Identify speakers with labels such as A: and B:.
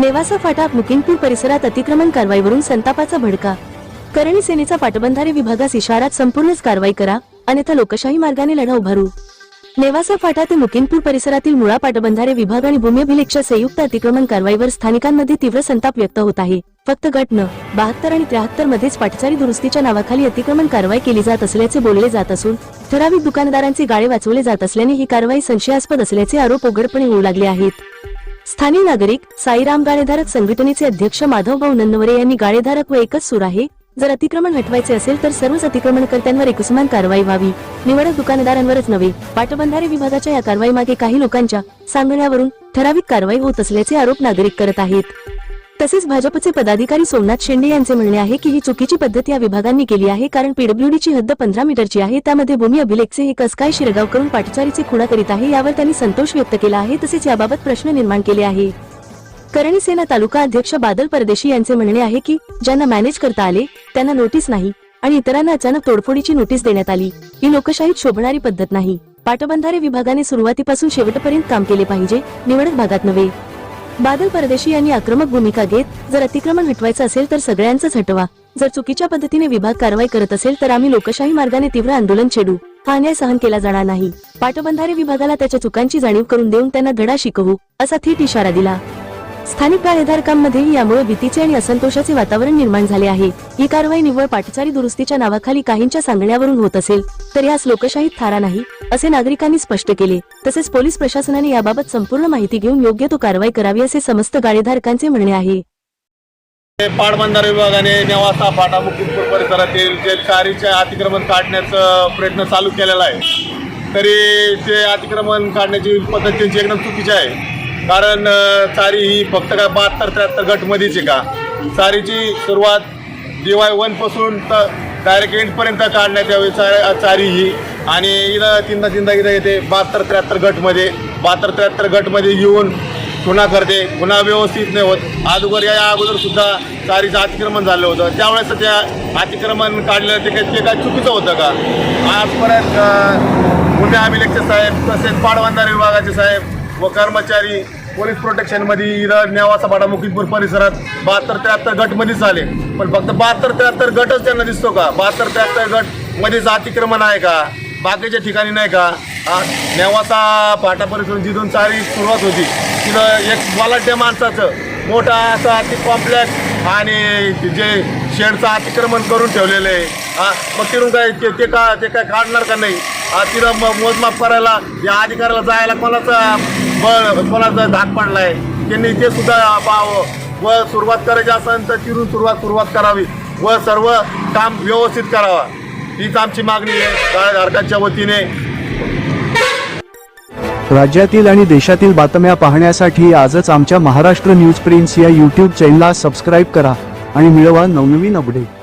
A: नेवासा फाटा मुकिंगपूर परिसरात अतिक्रमण कारवाईवरून संतापाचा भडका. करणी सेनेचा पाटबंधारे विभागास इशारात संपूर्णच कारवाई करा अन्यथा लोकशाही मार्गाने लढा उभारू नेवासा फाटा ते मुकिंगपूर परिसरातील मुळा पाटबंधारे विभाग आणि भूमी अभिलेखच्या संयुक्त अतिक्रमण कारवाईवर स्थानिकांमध्ये तीव्र संताप व्यक्त होत आहे. फक्त गट न बहात्तर आणि त्र्याहत्तर मध्येच पाटचारी दुरुस्तीच्या नावाखाली अतिक्रमण कारवाई केली जात असल्याचे बोलले जात असून ठराविक दुकानदारांचे गाळे वाचवले जात असल्याने ही कारवाई संशयास्पद असल्याचे आरोप उघडपणे होऊ लागले आहेत. स्थानिक नागरिक साईराम गाळेधारक संघटनेचे अध्यक्ष माधवभाऊ नन्नवरे यांनी गाळेधारक व एकच सूर आहे. जर अतिक्रमण हटवायचे असेल तर सर्वच अतिक्रमणकर्त्यांवर एकसमान कारवाई व्हावी. निवडक दुकानदारांवरच नव्हे पाटबंधारे विभागाच्या या कारवाई मागे काही लोकांच्या सांगण्यावरून ठराविक कारवाई होत असल्याचे आरोप नागरिक करत आहेत. तसेच भाजपचे पदाधिकारी सोमनाथ शेंडे यांचे म्हणणे आहे की ही चुकीची पद्धत या विभागांनी केली आहे कारण पीडब्ल्यूडीची हद्द पंधरा मीटरची आहे. त्यामध्ये भूमी अभिलेखचे हे कस काय शिरगाव करून पाठचारीचे खुणा करीत आहे यावर त्यांनी संतोष व्यक्त केला आहे. तसेच याबाबत प्रश्न निर्माण केले आहे. करणी सेना तालुका अध्यक्ष बादल परदेशी यांचे म्हणणे आहे की ज्यांना मॅनेज करता आले त्यांना नोटीस नाही आणि इतरांना अचानक तोडफोडीची नोटीस देण्यात आली. ही लोकशाहीत शोभणारी पद्धत नाही. पाटबंधारे विभागाने सुरुवातीपासून शेवटपर्यंत काम केले पाहिजे. निवडक भागात नव्हे. बादल परदेशी यांनी आक्रमक भूमिका घेत जर अतिक्रमण हटवायचं असेल तर सगळ्यांचंच हटवा. जर चुकीच्या पद्धतीने विभाग कारवाई करत असेल तर आम्ही लोकशाही मार्गाने तीव्र आंदोलन छेडू. हा अन्याय सहन केला जाणार नाही. पाटबंधारे विभागाला त्याच्या चुकांची जाणीव करून देऊन त्यांना धडा शिकवू असा थेट इशारा दिला. स्थानिक गाळेधारकांमध्ये यामुळे भीतीचे आणि असंतोषाचे वातावरण निर्माण झाले आहे. ही कारवाई निव्वळ पाठचारी दुरुस्तीच्या नावाखाली काहींच्या सांगण्यावरून होत असेल तर यास लोकशाहीत थारा नाही असे नागरिकांनी स्पष्ट केले. तसेच पोलीस प्रशासनाने याबाबत संपूर्ण माहिती घेऊन योग्य तो कारवाई करावी असे समस्त गाळेधारकांचे म्हणणे आहे.
B: पाटबंधारे विभागाने नेवासा फाटा मुकुटपूर परिसरातील जे चारीचे अतिक्रमण काढण्याचा प्रयत्न चालू केलेला आहे तरी ते अतिक्रमण काढण्याची पद्धत त्यांची एकदम चुकीची आहे. कारण सारी चारी ही फक्त काय बहात्तर त्र्याहत्तर गटमध्येच आहे का? चारीची सुरुवात डी वाय वनपासून तर डायरेक्ट एंडपर्यंत काढण्यात यावी चा चारी ही. आणि इथं तीनदा तीनदा इथं येते बहात्तर त्र्याहत्तर गटमध्ये बहात्तर त्र्याहत्तर गटमध्ये येऊन गुन्हा करते. गुन्हा व्यवस्थित नाही होत. अगोदर या अगोदर सुद्धा चारीचं अतिक्रमण झालं होतं. त्यावेळेस त्या अतिक्रमण काढलं ते काय ते काय चुकीचं होतं का? आजपर्यंत अं, गुन्हे अभिलेखचे साहेब तसेच पाटबंधारे विभागाचे साहेब व कर्मचारी पोलीस प्रोटेक्शनमध्ये इथं नेवासा पाडा परिसरात बहात्तर त्र्याहत्तर गटमध्येच आले पण फक्त बहात्तर त्र्याहत्तर गटच त्यांना दिसतो का? बहात्तर त्र्याहत्तर गट मध्येच अतिक्रमण आहे का? बाकीच्या ठिकाणी नाही का? नेवासा फाटा परिसर जिथून चारी सुरुवात होती तिथं एक बलाढ्य माणसाचं मोठा असा अति कॉम्प्लेक्स आणि जे शेडचं अतिक्रमण करून ठेवलेलं आहे. हा मग तिथून काय ते ते का ते काय काढणार का नाही? हा, तिथं मोजमाप करायला या अधिकाऱ्याला जायला कोणाचा बळ कोणाचा धाक पडलाय. त्यांनी ते सुद्धा पाहावं व सुरुवात करायची असेल तर चिरून सुरुवात सुरुवात करावी. व सर्व काम व्यवस्थित करावा. हीच आमची मागणी आहे गाळधारकांच्या वतीने.
C: राज्यातील आणि देशातील बातम्या पाहण्यासाठी आजच आमच्या महाराष्ट्र न्यूज प्रिन्स या यूट्यूब चॅनलला सबस्क्राईब करा आणि मिळवा नवनवीन अपडेट